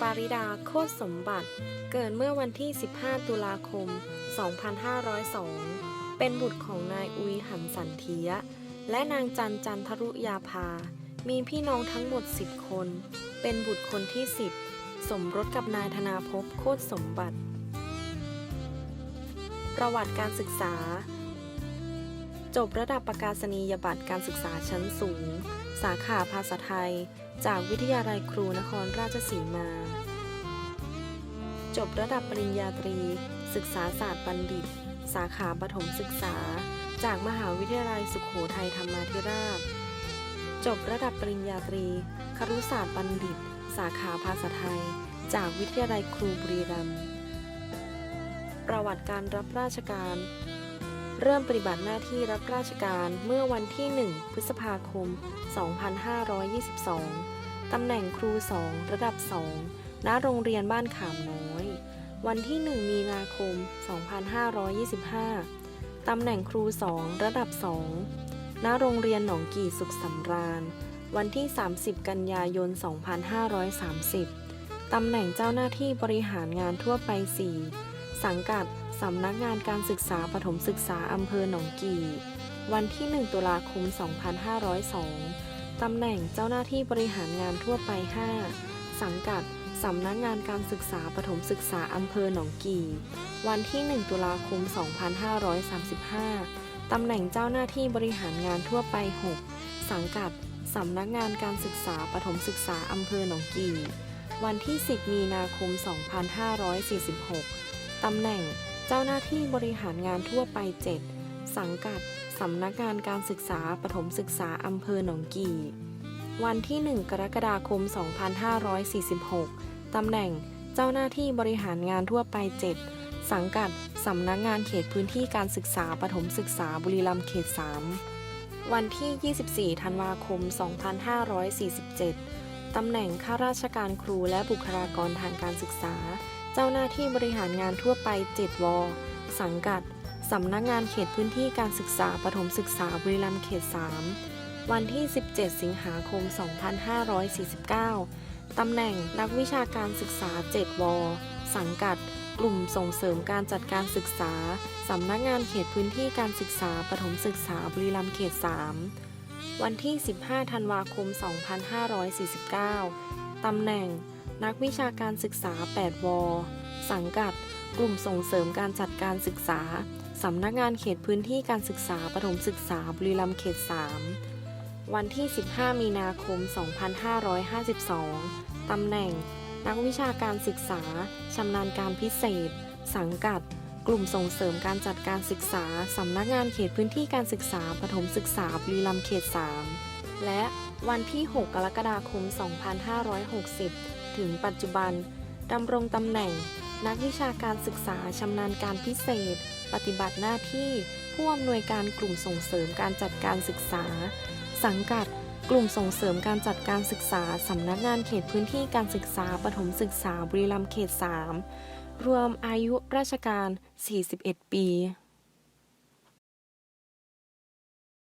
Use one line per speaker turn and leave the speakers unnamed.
ปาริดาโคตรสมบัติ เกิดเมื่อวันที่ 15 ตุลาคม 2502 เป็นบุตรของนายอุยหันสันเทีย และนางจันจันทรุยาภา มีพี่น้องทั้งหมด 10 คน เป็นบุตรคนที่ 10 สมรสกับนายธนาภพโคตรสมบัติ ประวัติการศึกษา จบระดับประกาศนียบัตรการศึกษาชั้นสูง สาขาภาษาไทย จากวิทยาลัยครูนครราชสีมา จบระดับปริญญาตรี ศึกษาศาสตร์บัณฑิต สาขาปฐมศึกษา จากมหาวิทยาลัยสุขโขทัยธรรมาธิราช จบระดับปริญญาตรี ครุศาสตร์บัณฑิต สาขาภาษาไทย จากวิทยาลัยครูบุรีรัมย์ประวัติการรับราชการ เริ่มปฏิบัติหน้าที่รับราชการเมื่อวันที่ 1 พฤษภาคม 2522 ตำแหน่งครู 2 ระดับ 2 ณ โรงเรียนบ้านขามน้อย วันที่ 1 มีนาคม 2525 ตำแหน่งครู 2 ระดับ 2 ณ โรงเรียนหนองกี่สุขสำราญ วันที่ 30 กันยายน 2530 ตำแหน่งเจ้าหน้าที่บริหารงานทั่วไป 4 สังกัด สำนักงานการศึกษาปฐมศึกษาอำเภอหนองกี่ วันที่ 1 ตุลาคม 2502 ตำแหน่งเจ้าหน้าที่บริหารงานทั่วไป 5 สังกัดสำนักงานการศึกษาปฐมศึกษาอำเภอหนองกี่ วันที่ 1 ตุลาคม 2535 ตำแหน่งเจ้าหน้าที่บริหารงานทั่วไป 6 สังกัดสำนักงานการศึกษาปฐมศึกษาอำเภอหนองกี่ วันที่ 10 มีนาคม 2546 ตำแหน่ง เจ้าหน้าที่บริหารงานทั่วไป 7 สังกัด สำนักงานการศึกษาปฐมศึกษาอำเภอหนองกี่ วันที่ 1 กรกฎาคม 2546 ตำแหน่งเจ้าหน้าที่บริหารงานทั่วไป 7 สังกัด สำนักงานเขตพื้นที่การศึกษาปฐมศึกษาบุรีรัมย์เขต 3 วันที่ 24 ธันวาคม 2547 ตำแหน่งข้าราชการครูและบุคลากรทางการศึกษา เจ้าหน้าที่บริหารงานทั่วไป 7 ว สังกัด สำนักงานเขตพื้นที่การศึกษาปฐมศึกษาบุรีรัมย์เขต 3 วันที่ 17 สิงหาคม 2549 ตำแหน่งนักวิชาการศึกษา 7 ว สังกัด กลุ่มส่งเสริมการจัดการศึกษา สำนักงานเขตพื้นที่การศึกษาปฐมศึกษาบุรีรัมย์เขต 3 วันที่ 15 ธันวาคม 2549 ตำแหน่ง นักวิชาการศึกษา 8 ว สังกัด กลุ่มส่งเสริมการจัดการศึกษา สำนักงานเขตพื้นที่การศึกษาปฐมศึกษาบุรีรัมย์เขต 3 วันที่ 15 มีนาคม 2552 ตำแหน่ง นักวิชาการศึกษา ชำนาญการพิเศษ สังกัด กลุ่มส่งเสริมการจัดการศึกษา สำนักงานเขตพื้นที่การศึกษาปฐมศึกษาบุรีรัมย์เขต 3 และวันที่ 6 กรกฎาคม 2560 ถึงปัจจุบันดำรงตำแหน่ง นักวิชาการศึกษาชำนาญการพิเศษ ปฏิบัติหน้าที่ผู้อำนวยการกลุ่มส่งเสริมการจัดการศึกษา สังกัดกลุ่มส่งเสริมการจัดการศึกษา สำนักงานเขตพื้นที่การศึกษาปฐมศึกษาบุรีรัมย์เขต 3 รวมอายุราชการ 41 ปี